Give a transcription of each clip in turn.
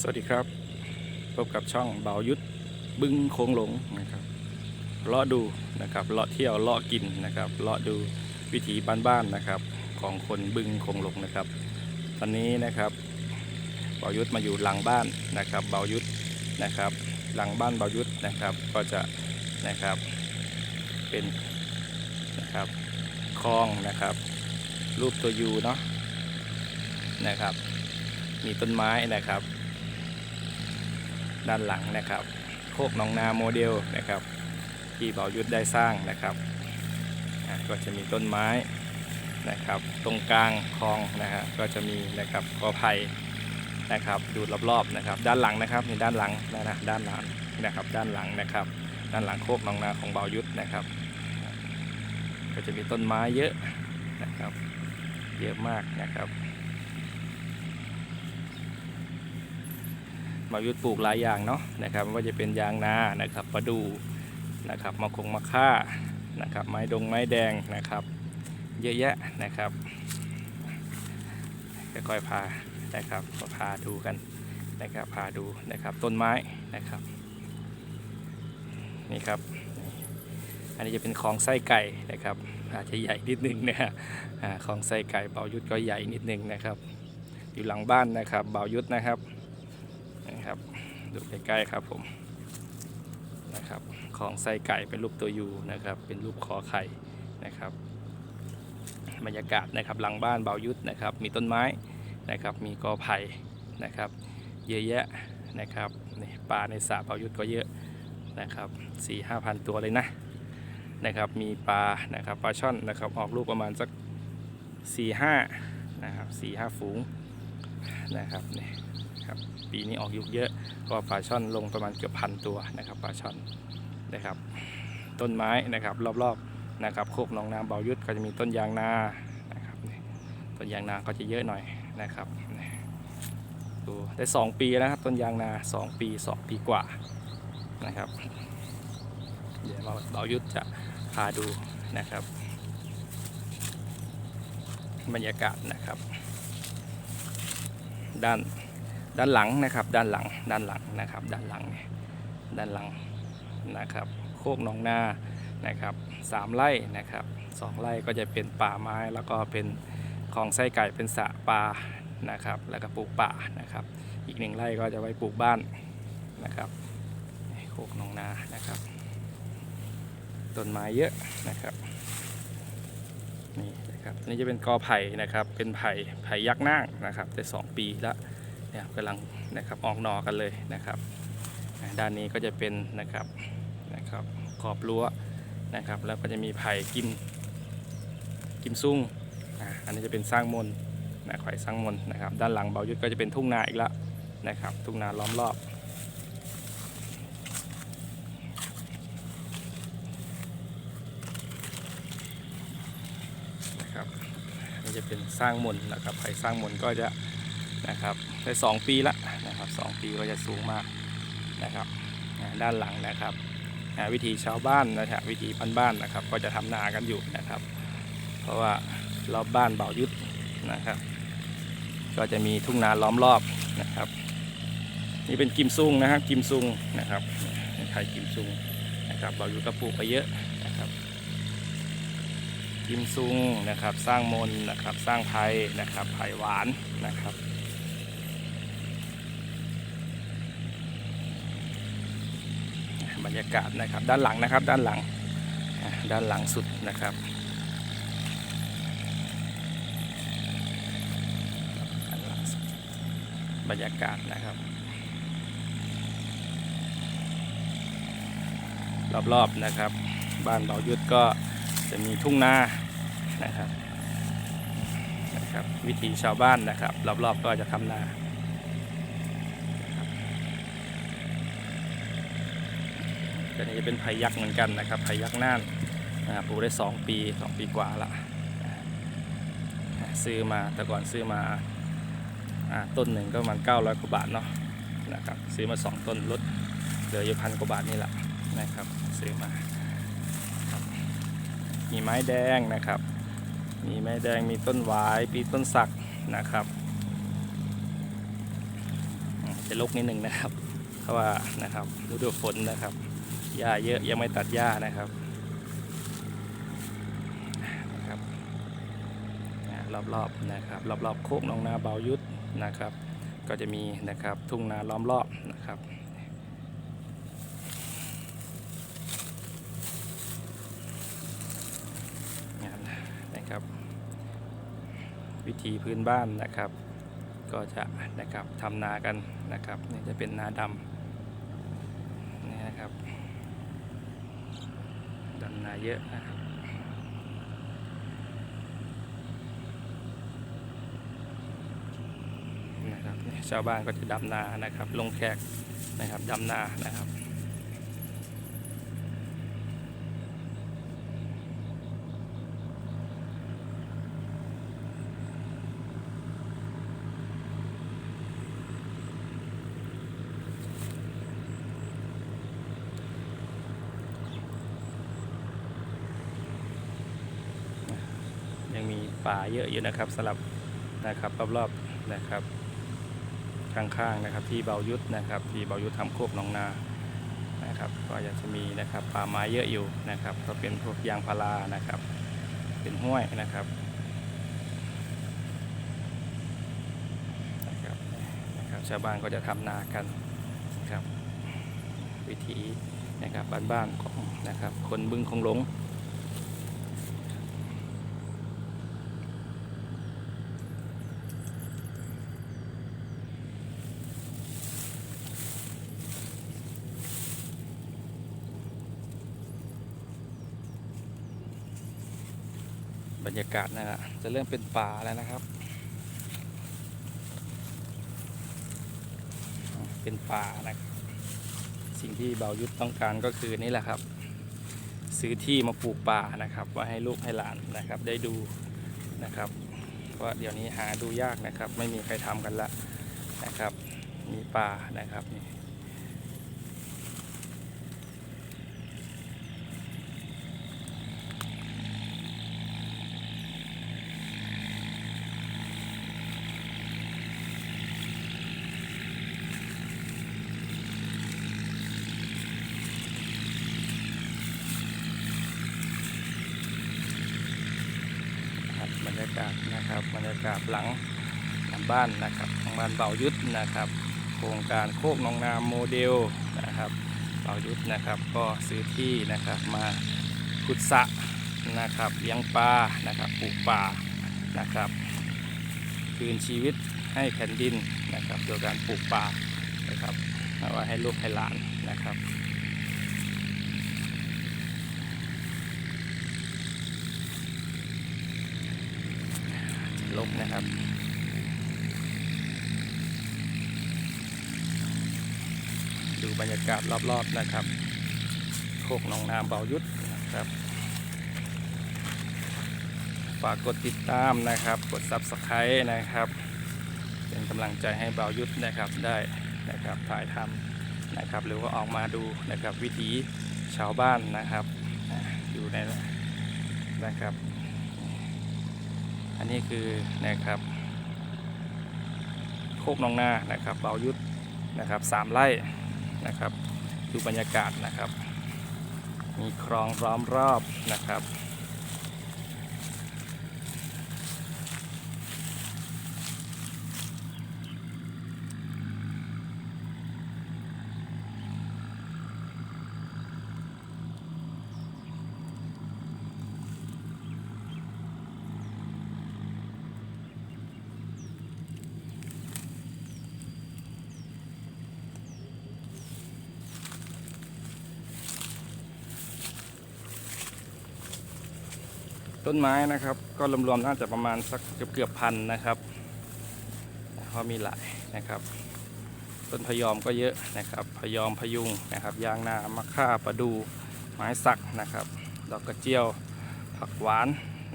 สวัสดีครับ พบกับช่องเบายุทธบึ้งโค้งหลงนะครับเลาะดูนะครับเลาะเที่ยวเลาะกินนะครับเลาะดูวิถีบ้านๆนะครับ ของคนบึ้งโค้งหลงนะครับ ตอนนี้นะครับเบายุทธมาอยู่หลังบ้านนะครับ เบายุทธนะครับ หลังบ้านเบายุทธนะครับ ก็จะนะครับเป็นนะครับคลองนะครับ รูปตัวยูเนาะนะครับมีต้นไม้นะครับ ด้านหลังนะครับ โคกหนองนาโมเดลนะครับ ที่เบายุทธได้สร้างนะครับ ก็จะมีต้นไม้นะครับ ตรงกลางคลองนะฮะก็จะมีนะครับกอไผ่นะครับ ดูรอบๆนะครับ ด้านหลังนะครับนี่ด้านหลังนะนะด้านหลังนะครับ ด้านหลังนะครับ ด้านหลังโคกหนองนาของเบายุทธนะครับ ก็จะมีต้นไม้เยอะนะครับ เยอะมากนะครับ มายุทธปลูกหลายอย่างเนาะนะครับไม่ว่าจะเป็นยางนานะครับประดูนะครับมะคงมะค่านะครับ ไม้ดงไม้แดงนะครับ เยอะแยะนะครับค่อยๆพานะครับก็พาดูกันนะครับพาดูนะครับต้นไม้นะครับนี่ครับ อันนี้จะเป็นของไส้ไก่นะครับอาจจะใหญ่นิดนึงนะฮะของไส้ไก่เบายุทธก็ใหญ่นิดนึงนะครับ อยู่หลังบ้านนะครับเบายุทธนะครับ ดูใกล้ๆครับผมนะครับของไส้ไก่เป็นรูปตัวยูนะครับ เป็นรูปคอไข่นะครับบรรยากาศนะครับหลังบ้านเบายุทธนะครับ มีต้นไม้นะครับ มีกอไผ่นะครับ เยอะแยะนะครับนี่ปลาในสระเบายุทธก็เยอะนะครับสี่ห้าพันตัวเลยนะนะครับมีปลานะครับปลาช่อนนะครับออกลูกประมาณสักสี่ห้านะครับสี่ห้าฝูงนะครับนี่ ครับปีนี้ออกยุกเยอะก็ปลาช่อนลงประมาณเกือบพันตัวนะครับปลาช่อนนะครับ ต้นไม้นะครับรอบๆนะครับโคกหนองนาเบายุทธก็จะมีต้นยางนานะครับต้นยางนาก็จะเยอะหน่อยนะครับดูได้ 2 ปีแล้วครับต้นยางนา 2 ปี 2 ปีกว่านะครับเดี๋ยวเบายุทธจะพาดูนะครับ บรรยากาศนะครับ ด้าน ด้านหลังนะครับ ด้านหลัง ด้านหลังนะครับ ด้านหลังเนี่ยด้านหลังนะครับ โคกหนองนานะครับสามไร่นะครับสองไร่ก็จะเป็นป่าไม้แล้วก็เป็นของไส้ไก่เป็นสระปลานะครับ แล้วก็ปลูกป่านะครับ อีกหนึ่งไร่ก็จะไว้ปลูกบ้านนะครับโคกหนองนานะครับต้นไม้เยอะนะครับนี่นะครับนนี้จะเป็นกอไผ่นะครับเป็นไผ่ไผ่ยักษ์น่างนะครับได้สองปีแล้วี่ยกำลังนะครับออกหนอกันเลยนะครับด้านนี้ก็จะเป็นนะครับนะครับขอบรั้วนะครับ แล้วก็จะมีไผ่กิมกิมซุ่งอันนี้จะเป็นสร้างมนนะไข่สร้างมนนะครับ ด้านหลังเบายุทธก็จะเป็นทุ่งนาอีกแล้วนะครับ ทุ่งนาล้อมรอบนะครับนี่จะเป็นสร้างมนนะครับไผ่สร้างมนก็จะ นะครับได้สองปีละนะครับสองปีก็จะสูงมากนะครับด้านหลังนะครับวิธีชาวบ้านนะครับวิธีบ้านๆนะครับ ก็จะทำนากันอยู่นะครับ เพราะว่ารอบบ้านเบายุทธนะครับ ก็จะมีทุ่งนาล้อมรอบนะครับนี่เป็นกิมซุงนะครับกิมซุงนะครับไทยกิมซุงนะครับเบายุทธก็ปลูกไปเยอะนะครับกิมซุงนะครับ สร้างมนนะครับ สร้างไผ่นะครับไผ่หวานนะครับ บรรยากาศนะครับ ด้านหลังนะครับ ด้านหลังด้านหลังสุดนะครับบรรยากาศนะครับ รอบๆนะครับ บ้านเบายุทธก็จะมีทุ่งนานะครับนะครับ วิถีชาวบ้านนะครับ รอบๆก็จะทำนา ตัวนี้จะเป็นไผ่ยักษ์เหมือนกันนะครับไผ่ยักษ์น่านปลูกได้ 2 ปี 2 ปีกว่าละซื้อมาแต่ก่อนซื้อมาอต้นหนึ่งก็ประมาณ900กว่าบาทเนาะนะครับซื้อมา 2 ต้นลดเหลืออยู่พันกว่าบาทนี่แหละนะครับซื้อมา มีไม้แดงนะครับ มีไม้แดงมีต้นหวายมีต้นสักนะครับจะรกนิดหนึ่งนะครับ เพราะว่านะครับฤดูฝนนะครับ หญ้าเยอะยังไม่ตัดหญ้านะครับนะครับอ่ารอบๆนะครับรอบๆโคกหนองนาเบายุทธนะครับ ก็จะมีนะครับทุ่งนาล้อมรอบนะครับนะครับ วิธีพื้นบ้านนะครับ ก็จะนะครับทำนากันนะครับนี่จะเป็นนาดำนี่นะครับ นาเยอะนะครับนะครับชาวบ้านก็จะดำนานะครับ ลงแขกนะครับดำนานะครับ ยังมี ป่าเยอะอยู่นะครับสลับนะครับรอบๆนะครับ ข้างๆนะครับ ที่เบายุทธนะครับ ที่เบายุทธทำโคกหนองนานะครับ ก็อยากจะมีนะครับป่าไม้เยอะอยู่นะครับ ก็เป็นพวกยางพารานะครับ เป็นห้วยนะครับนะครับนะครับ ชาวบ้านก็จะทำนากันนะครับ วิถีนะครับบ้านๆของนะครับ คนบึงคงหลง บรรยากาศนะฮะจะเริ่มเป็นป่าแล้วนะครับ เป็นป่านะสิ่งที่เบายุทธต้องการก็คือนี่แหละครับ ซื้อที่มาปลูกป่านะครับไว้ให้ลูกให้หลานนะครับ ได้ดูนะครับเพราะเดี๋ยวนี้หาดูยากนะครับ ไม่มีใครทำกันละนะครับ มีป่านะครับนี่ ครั บรรยากาศนะครับบรรยากาศหลังบ้านนะครับของบ้านเบายุทธนะครับ โครงการโคกหนองนาโมเดลนะครับเบายุทธนะครับก็ซื้อที่นะครับมาขุดสะนะครับเลี้ยงปลานะครับปลูกป่านะครับคืนชีวิตให้แผ่นดินนะครับโดยการปลูกป่านะครับเอาให้ลูกให้หลานนะครับ ลบนะครับ ดูบรรยากาศรอบๆนะครับโคกหนองนาเบายุทธนะครับ ฝากกดติดตามนะครับ กด Subscribe นะครับ เป็นกำลังใจให้เบายุทธนะครับได้นะครับถ่ายทำนะครับ หรือว่าออกมาดูนะครับวิถีชาวบ้านนะครับอยู่ในนะครับ อันนี้คือนะครับโคกนองนานะครับเบายุทธนะครับสามไร่นะครับดูบรรยากาศนะครับ มีคลองล้อมรอบนะครับ ต้นไม้นะครับ ก็รวมๆน่าจะประมาณสักเกือบเกือบพันนะครับเพราะมีหลายนะครับ ต้นพยอมก็เยอะนะครับ พยอมพยุงนะครับ ยางนามะค่าประดูไม้สักนะครับ ดอกกระเจียว ผักหวาน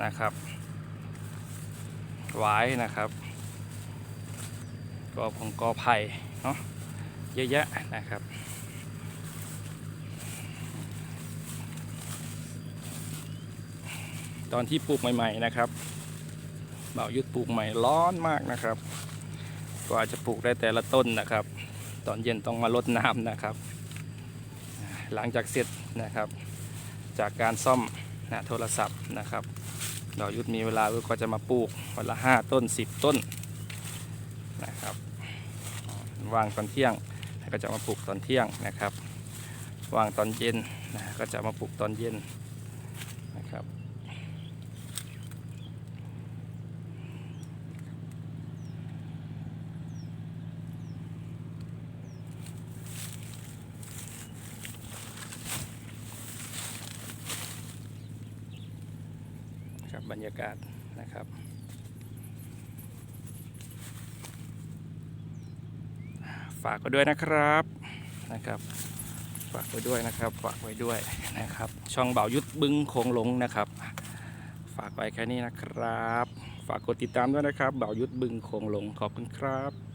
นะครับหวายนะครับกอพงกอไผ่เนาะเยอะแยะนะครับ ตอนที่ปลูกใหม่ ๆ นะครับเบายุดปลูกใหม่ร้อนมากนะครับ กว่าจะปลูกได้แต่ละต้นนะครับ ตอนเย็นต้องมาลดน้ำนะครับ หลังจากเสร็จนะครับ จากการซ่อมนะโทรศัพท์นะครับดอกยุทธมีเวลาก็จะมาปลูกวันละห้าต้น10ต้นนะครับวางตอนเที่ยงก็จะมาปลูกตอนเที่ยงนะครับ วางตอนเย็นนะก็จะมาปลูกตอนเย็นนะครับครั บรรยากาศนะครับ ฝากไว้ด้วยนะครับนะครับ ฝากไว้ด้วยนะครับ ฝากไว้ด้วยนะครับ ช่องเบายุทธบึงโคงหลงนะครับ ฝากไว้แค่นี้นะครับ ฝากกดติดตามด้วยนะครับ เบายุทธบึงโคงหลงขอบคุณครับ